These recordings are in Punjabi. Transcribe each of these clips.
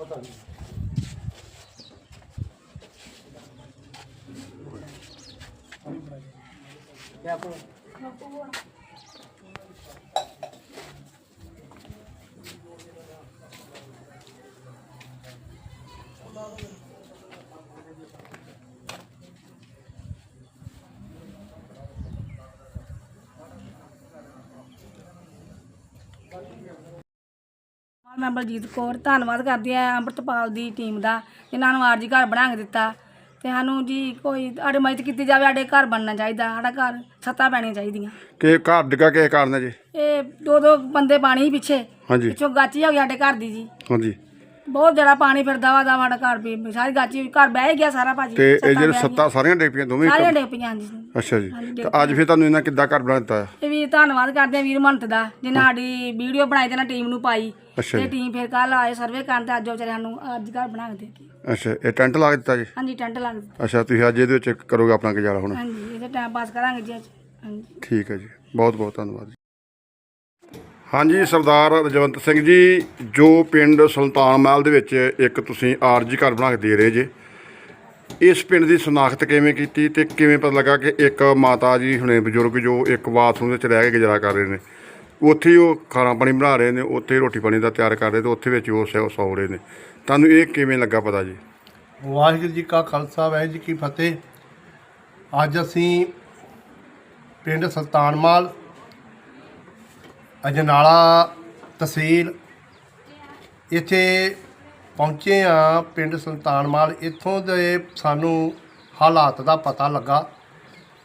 क्या ਮੈਂ ਬਲਜੀਤ ਕੌਰ ਧੰਨਵਾਦ ਕਰਦੀ ਆ ਅੰਮ੍ਰਿਤਪਾਲ ਦੀ ਟੀਮ ਦਾ ਜਿਨ੍ਹਾਂ ਨੂੰ ਆਰਜੀ ਘਰ ਬਣਾ ਕੇ ਦਿੱਤਾ। ਤੇ ਸਾਨੂੰ ਜੀ ਕੋਈ ਸਾਡੇ ਮਦਦ ਕੀਤੀ ਜਾਵੇ ਸਾਡੇ ਘਰ ਬਣਨਾ ਚਾਹੀਦਾ ਸਾਡਾ ਘਰ ਛੱਤਾਂ ਪੈਣੀਆਂ ਚਾਹੀਦੀਆਂ। ਕਿ ਘਰ ਡਿੱਗਾ ਕਿਸੇ ਕਾਰਨ ਹੈ ਜੀ? ਇਹ ਦੋ ਦੋ ਬੰਦੇ ਪਾਣੀ ਪਿੱਛੇ ਹਾਂਜੀ। ਪਿੱਛੋਂ ਗਾਚੀ ਹੋ ਗਈ ਸਾਡੇ ਘਰ ਦੀ ਜੀ। ਹਾਂਜੀ। ਬਹੁਤ ਜ਼ਿਆਦਾ ਪਾਣੀ ਫਿਰਦਾ ਵਾ ਦਾ ਸਾਡਾ ਘਰ ਵੀ ਸਾਰੀ ਗਾਚੀ ਘਰ ਬਹਿ ਗਿਆ ਸਾਰਾ ਭਾਜੀ ਤੇ ਇਹ ਜਿਹੜੇ ਬਹਿ ਸੱਤਾਂ ਸਾਰੀਆਂ ਡਿੱਗ ਪਈਆਂ ਦੋਵੇਂ ਸਾਰੀਆਂ ਡਿੱਗ ਪਈਆਂ ਜੀ। ਅੱਛਾ ਜੀ। ਤੇ ਅੱਜ ਫਿਰ ਤੁਹਾਨੂੰ ਇਹਨਾਂ ਕਿੱਦਾਂ ਘਰ ਬਣਾ ਦਿੱਤਾ? ਇਹ ਵੀ ਧੰਨਵਾਦ ਕਰਦੇ ਆ ਵੀਰ ਮੰਤ ਦਾ ਜਿਨ੍ਹਾਂ ਸਾਡੀ ਵੀਡੀਓ ਬਣਾਈ ਤੇ ਨਾ ਟੀਮ ਨੂੰ ਪਾਈ। ਤੇ ਟੀਮ ਫਿਰ ਕੱਲ ਆਏ ਸਰਵੇ ਕਰਨ ਤੇ ਅੱਜ ਉਹ ਵਿਚਾਰੇ ਸਾਨੂੰ ਅੱਜ ਘਰ ਬਣਾ ਕੇ ਦੇ ਗਏ ਅੱਛਾ ਇਹ ਟੈਂਟ ਲਾ ਦਿੱਤਾ ਜੀ? ਹਾਂਜੀ ਟੈਂਟ ਲੱਗ ਦਿੱਤਾ। ਅੱਛਾ ਤੁਸੀਂ ਅੱਜ ਇਹਦੇ ਵਿੱਚ ਕਰੋਗੇ ਆਪਣਾ ਗੁਜ਼ਾਰਾ ਹੁਣ? ਹਾਂਜੀ ਇਹਦੇ ਟਾਈਮ ਪਾਸ ਕਰਾਂਗੇ ਜੀ ਅੱਜ। ਹਾਂਜੀ। ਠੀਕ ਹੈ ਜੀ। ਬਹੁਤ ਬਹੁਤ ਧੰਨਵਾਦ ਹਾਂਜੀ, ਸਰਦਾਰ ਰਜਵੰਤ ਸਿੰਘ ਜੀ, ਜੋ ਪਿੰਡ ਸੁਲਤਾਨ ਮਹਿਲ ਦੇ ਵਿੱਚ ਇੱਕ ਤੁਸੀਂ ਆਰਜੀ ਘਰ ਬਣਾ ਕੇ ਦੇ ਰਹੇ ਜੇ, ਇਸ ਪਿੰਡ ਦੀ ਸ਼ਨਾਖਤ ਕਿਵੇਂ ਕੀਤੀ ਤੇ ਕਿਵੇਂ ਪਤਾ ਲੱਗਾ ਕਿ ਇੱਕ ਮਾਤਾ ਜੀ ਹੁਣੇ ਬਜ਼ੁਰਗ ਜੋ ਇੱਕ ਬਾਥਰੂਮ ਵਿੱਚ ਰਹਿ ਕੇ ਗੁਜ਼ਾਰਾ ਕਰ ਰਹੇ ਨੇ, ਉੱਥੇ ਹੀ ਉਹ ਖਾਣਾ ਪਾਣੀ ਬਣਾ ਰਹੇ ਨੇ, ਉੱਥੇ ਹੀ ਰੋਟੀ ਪਾਣੀ ਦਾ ਤਿਆਰ ਕਰ ਰਹੇ ਤੇ ਉੱਥੇ ਵਿੱਚ ਉਹ ਸੌ ਸੌ ਰਹੇ ਨੇ। ਤੁਹਾਨੂੰ ਇਹ ਕਿਵੇਂ ਲੱਗਾ ਪਤਾ ਜੀ? ਵਾਹਿਗੁਰੂ ਜੀ ਕਾ ਖਾਲਸਾ, ਵਾਹਿਗੁਰੂ ਜੀ ਕੀ ਫਤਿਹ। ਅੱਜ ਅਸੀਂ ਪਿੰਡ ਸੁਲਤਾਨ ਸੁਲਤਾਨਮਾਲ ਅਜਨਾਲਾ ਤਹਿਸੀਲ, ਇੱਥੇ ਪਹੁੰਚੇ ਆ ਪਿੰਡ ਸੁਲਤਾਨਮਾਲ। ਇੱਥੋਂ ਦੇ ਸਾਨੂੰ ਹਾਲਾਤ ਦਾ ਪਤਾ ਲੱਗਾ,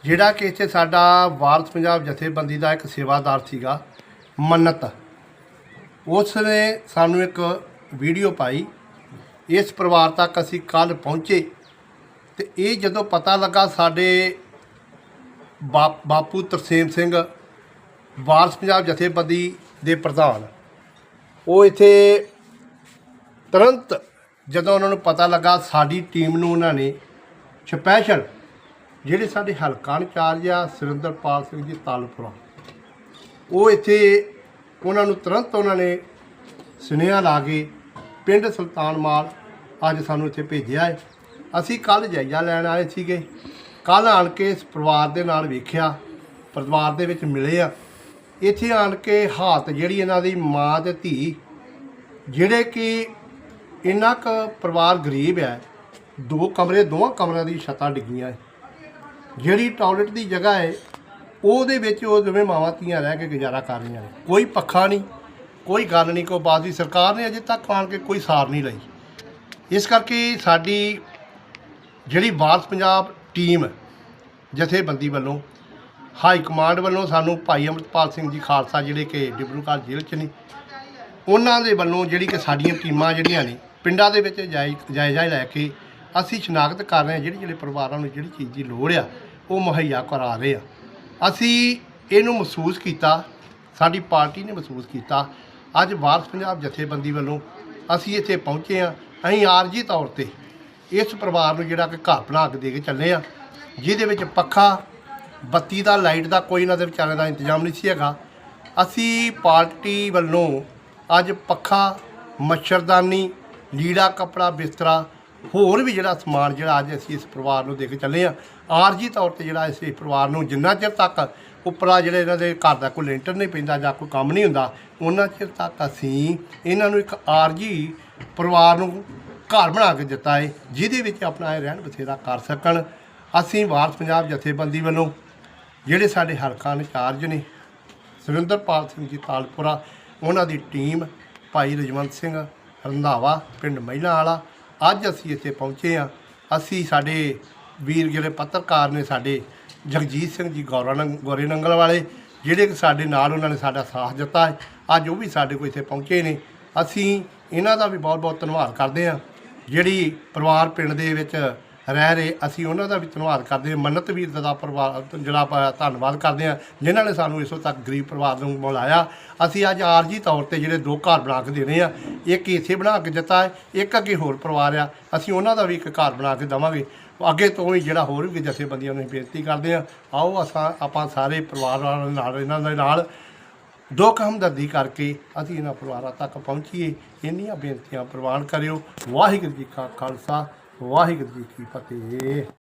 ਜਿਹੜਾ ਕਿ ਇੱਥੇ ਸਾਡਾ ਵਾਰਸ ਪੰਜਾਬ ਜਥੇਬੰਦੀ ਦਾ ਇੱਕ ਸੇਵਾਦਾਰ ਸੀਗਾ, ਮੰਨਤ। ਉਸ ਨੇ ਸਾਨੂੰ ਇੱਕ ਵੀਡੀਓ ਪਾਈ। ਇਸ ਪਰਿਵਾਰ ਤੱਕ ਅਸੀਂ ਕੱਲ ਪਹੁੰਚੇ ਤੇ ਇਹ ਜਦੋਂ ਪਤਾ ਲੱਗਾ ਸਾਡੇ ਬਾਪ- ਬਾਪੂ ਤਰਸੇਮ ਸਿੰਘ ਵਾਰਸ ਪੰਜਾਬ ਜਥੇਬੰਦੀ ਦੇ ਪ੍ਰਧਾਨ। ਉਹ ਇੱਥੇ ਤੁਰੰਤ ਜਦੋਂ ਉਹਨਾਂ ਨੂੰ ਪਤਾ ਲੱਗਾ, ਸਾਡੀ ਟੀਮ ਨੂੰ ਉਹਨਾਂ ਨੇ ਸਪੈਸ਼ਲ ਜਿਹੜੇ ਸਾਡੇ ਹਲਕਾ ਇੰਚਾਰਜ ਆ, ਸੁਰਿੰਦਰਪਾਲ ਸਿੰਘ ਜੀ ਤਾਲਪੁਰਾ ਉਹ ਇੱਥੇ ਉਹਨਾਂ ਨੂੰ ਤੁਰੰਤ ਉਹਨਾਂ ਨੇ ਸੁਨੇਹਾ ਲਾ ਕੇ ਪਿੰਡ ਸੁਲਤਾਨ ਮਾਲ ਅੱਜ ਸਾਨੂੰ ਇੱਥੇ ਭੇਜਿਆ ਹੈ। ਅਸੀਂ ਕੱਲ ਜਾਇਜ਼ਾ ਲੈਣ ਆਏ ਸੀਗੇ। ਕੱਲ ਆਣ ਕੇ ਇਸ ਪਰਿਵਾਰ ਦੇ ਨਾਲ ਵੇਖਿਆ, ਪਰਿਵਾਰ ਦੇ ਵਿੱਚ ਮਿਲੇ ਆ। ਇੱਥੇ ਆਣ ਕੇ ਹਾਲਤ ਜਿਹੜੀ ਇਹਨਾਂ ਦੀ ਮਾਂ ਤੇ ਧੀ, ਜਿਹੜੇ ਕਿ ਇੰਨਾ ਕੁ ਪਰਿਵਾਰ ਗਰੀਬ ਹੈ, ਦੋ ਕਮਰੇ, ਦੋਵਾਂ ਕਮਰਿਆਂ ਦੀ ਛੱਤਾਂ ਡਿੱਗੀਆਂ ਜਿਹੜੀ ਟਾਇਲਟ ਦੀ ਜਗ੍ਹਾ ਹੈ, ਉਹਦੇ ਵਿੱਚ ਉਹ ਜਿਵੇਂ ਮਾਵਾਂ ਧੀਆਂ ਰਹਿ ਕੇ ਗੁਜ਼ਾਰਾ ਕਰ ਰਹੀਆਂ ਨੇ। ਕੋਈ ਪੱਖਾ ਨਹੀਂ, ਕੋਈ ਗੱਲ ਨਹੀਂ, ਕੋਈ ਬਾਤ ਦੀ ਸਰਕਾਰ ਨੇ ਅਜੇ ਤੱਕ ਆਣ ਕੇ ਕੋਈ ਸਾਰ ਨਹੀਂ ਲਈ। ਇਸ ਕਰਕੇ ਸਾਡੀ ਜਿਹੜੀ ਵਾਰਸ ਪੰਜਾਬ ਟੀਮ, ਜਥੇਬੰਦੀ ਵੱਲੋਂ ਹਾਈ ਕਮਾਂਡ ਵੱਲੋਂ ਸਾਨੂੰ ਭਾਈ ਅਮਰਪਾਲ ਸਿੰਘ ਜੀ ਖਾਲਸਾ ਜਿਹੜੇ ਕਿ ਡਿਬਰੂਗੜ੍ਹ ਜੇਲ੍ਹ 'ਚ ਨੇ, ਉਹਨਾਂ ਦੇ ਵੱਲੋਂ ਜਿਹੜੀ ਕਿ ਸਾਡੀਆਂ ਟੀਮਾਂ ਜਿਹੜੀਆਂ ਨੇ, ਪਿੰਡਾਂ ਦੇ ਵਿੱਚ ਜਾਇ- ਜਾਇਜ਼ਾ ਲੈ ਕੇ ਅਸੀਂ ਸ਼ਨਾਖਤ ਕਰ ਰਹੇ ਹਾਂ, ਜਿਹੜੀ ਜਿਹੜੇ ਪਰਿਵਾਰਾਂ ਨੂੰ ਜਿਹੜੀ ਚੀਜ਼ ਦੀ ਲੋੜ ਆ, ਉਹ ਮੁਹੱਈਆ ਕਰਾ ਰਹੇ ਆ ਅਸੀਂ ਇਹਨੂੰ ਮਹਿਸੂਸ ਕੀਤਾ, ਸਾਡੀ ਪਾਰਟੀ ਨੇ ਮਹਿਸੂਸ ਕੀਤਾ, ਅੱਜ ਵਾਰਸ ਪੰਜਾਬ ਜਥੇਬੰਦੀ ਵੱਲੋਂ ਅਸੀਂ ਇੱਥੇ ਪਹੁੰਚੇ ਆ ਅਸੀਂ ਆਰਜੀ ਤੌਰ ਤੇ ਇਸ ਪਰਿਵਾਰ ਨੂੰ ਜਿਹੜਾ ਕਿ ਘਰ ਬਣਾ ਕੇ ਦੇ ਕੇ ਚੱਲੇ ਆ ਜਿਹਦੇ ਵਿੱਚ ਪੱਖਾ ਬੱਤੀ ਦਾ, ਲਾਈਟ ਦਾ ਕੋਈ ਇਹਨਾਂ ਦੇ ਵਿਚਾਰਿਆਂ ਦਾ ਇੰਤਜ਼ਾਮ ਨਹੀਂ ਸੀ ਹੈਗਾ। ਅਸੀਂ ਪਾਰਟੀ ਵੱਲੋਂ ਅੱਜ ਪੱਖਾ, ਮੱਛਰਦਾਨੀ, ਲੀੜਾ ਕਪੜਾ ਬਿਸਤਰਾ, ਹੋਰ ਵੀ ਜਿਹੜਾ ਸਮਾਨ ਜਿਹੜਾ ਅੱਜ ਅਸੀਂ ਇਸ ਪਰਿਵਾਰ ਨੂੰ ਦੇ ਕੇ ਚੱਲੇ ਆ ਆਰਜੀ ਤੌਰ ਤੇ ਜਿਹੜਾ ਇਸ ਪਰਿਵਾਰ ਨੂੰ ਜਿੰਨਾ ਚਿਰ ਤੱਕ ਉੱਪਰਾ ਜਿਹੜੇ ਇਹਨਾਂ ਦੇ ਘਰ ਦਾ ਕੋਈ ਲੈਂਟਰ ਨਹੀਂ ਪੈਂਦਾ ਜਾਂ ਕੋਈ ਕੰਮ ਨਹੀਂ ਹੁੰਦਾ, ਉਹਨਾਂ ਚਿਰ ਤੱਕ ਅਸੀਂ ਇਹਨਾਂ ਨੂੰ ਇੱਕ ਆਰਜੀ ਪਰਿਵਾਰ ਨੂੰ ਘਰ ਬਣਾ ਕੇ ਦਿੱਤਾ ਹੈ, ਜਿਹਦੇ ਵਿੱਚ ਆਪਣਾ ਇਹ ਰਹਿਣ ਬਥੇਰਾ ਕਰ ਸਕਣ। ਅਸੀਂ ਵਾਰਸ ਪੰਜਾਬ ਜਥੇਬੰਦੀ ਵੱਲੋਂ ਜਿਹੜੇ ਸਾਡੇ ਹਲਕਾ ਇੰਚਾਰਜ ਨੇ, ਸੁਰਿੰਦਰਪਾਲ ਸਿੰਘ ਜੀ ਤਾਲਪੁਰਾ, ਉਹਨਾਂ ਦੀ ਟੀਮ ਭਾਈ ਰਜਵੰਤ ਸਿੰਘ ਰੰਧਾਵਾ, ਪਿੰਡ ਮਹਿਲਾ ਵਾਲਾ, ਅੱਜ ਅਸੀਂ ਇੱਥੇ ਪਹੁੰਚੇ ਆ ਅਸੀਂ ਸਾਡੇ ਵੀਰ ਜਿਹੜੇ ਪੱਤਰਕਾਰ ਨੇ ਸਾਡੇ, ਜਗਜੀਤ ਸਿੰਘ ਜੀ ਗੌਰਾ ਨੰਗ ਗੋਰੇ ਨੰਗਲ ਵਾਲੇ, ਜਿਹੜੇ ਕਿ ਸਾਡੇ ਨਾਲ ਉਹਨਾਂ ਨੇ ਸਾਡਾ ਸਾਥ ਦਿੱਤਾ ਹੈ, ਅੱਜ ਉਹ ਵੀ ਸਾਡੇ ਕੋਲ ਇੱਥੇ ਪਹੁੰਚੇ ਨੇ। ਅਸੀਂ ਇਹਨਾਂ ਦਾ ਵੀ ਬਹੁਤ ਬਹੁਤ ਧੰਨਵਾਦ ਕਰਦੇ ਹਾਂ। ਜਿਹੜੀ ਪਰਿਵਾਰ ਪਿੰਡ ਦੇ ਵਿੱਚ ਰਹਿ ਰਹੇ, ਅਸੀਂ ਉਹਨਾਂ ਦਾ ਵੀ ਧੰਨਵਾਦ ਕਰਦੇ ਹਾਂ। ਮੰਨਤ ਵੀਰ ਦਾ ਪਰਿਵਾਰ, ਜਿਹੜਾ ਆਪਾਂ ਧੰਨਵਾਦ ਕਰਦੇ ਹਾਂ, ਜਿਨ੍ਹਾਂ ਨੇ ਸਾਨੂੰ ਇਸੋ ਤੱਕ ਗਰੀਬ ਪਰਿਵਾਰ ਨੂੰ ਬੁਲਾਇਆ ਅਸੀਂ ਅੱਜ ਆਰਜੀ ਤੌਰ ਤੇ ਜਿਹੜੇ ਦੋ ਘਰ ਬਣਾ ਕੇ ਦੇਣੇ ਆ, ਇੱਕ ਇੱਥੇ ਬਣਾ ਕੇ ਦਿੱਤਾ ਹੈ, ਇੱਕ ਅੱਗੇ ਹੋਰ ਪਰਿਵਾਰ ਆ। ਅਸੀਂ ਉਹਨਾਂ ਦਾ ਵੀ ਇੱਕ ਘਰ ਬਣਾ ਕੇ ਦੇਵਾਂਗੇ। ਅੱਗੇ ਤੋਂ ਵੀ ਜਿਹੜਾ ਹੋਰ ਵੀ ਜਥੇਬੰਦੀਆਂ ਨੂੰ ਅਸੀਂ ਬੇਨਤੀ ਕਰਦੇ ਹਾਂ, ਆਓ ਅਸਾਂ, ਆਪਾਂ ਸਾਰੇ ਪਰਿਵਾਰ ਨਾਲ ਇਹਨਾਂ ਦੇ ਨਾਲ ਦੁੱਖ ਹਮਦਰਦੀ ਕਰਕੇ ਅਸੀਂ ਇਹਨਾਂ ਪਰਿਵਾਰਾਂ ਤੱਕ ਪਹੁੰਚੀਏ। ਇੰਨੀਆਂ ਬੇਨਤੀਆਂ ਪ੍ਰਵਾਨ ਕਰਿਓ। ਵਾਹਿਗੁਰੂ ਜੀ ਕਾ ਖਾਲਸਾ ਵਾਹਿਗੁਰੂ ਜੀ ਕੀ ਫਤਿਹ।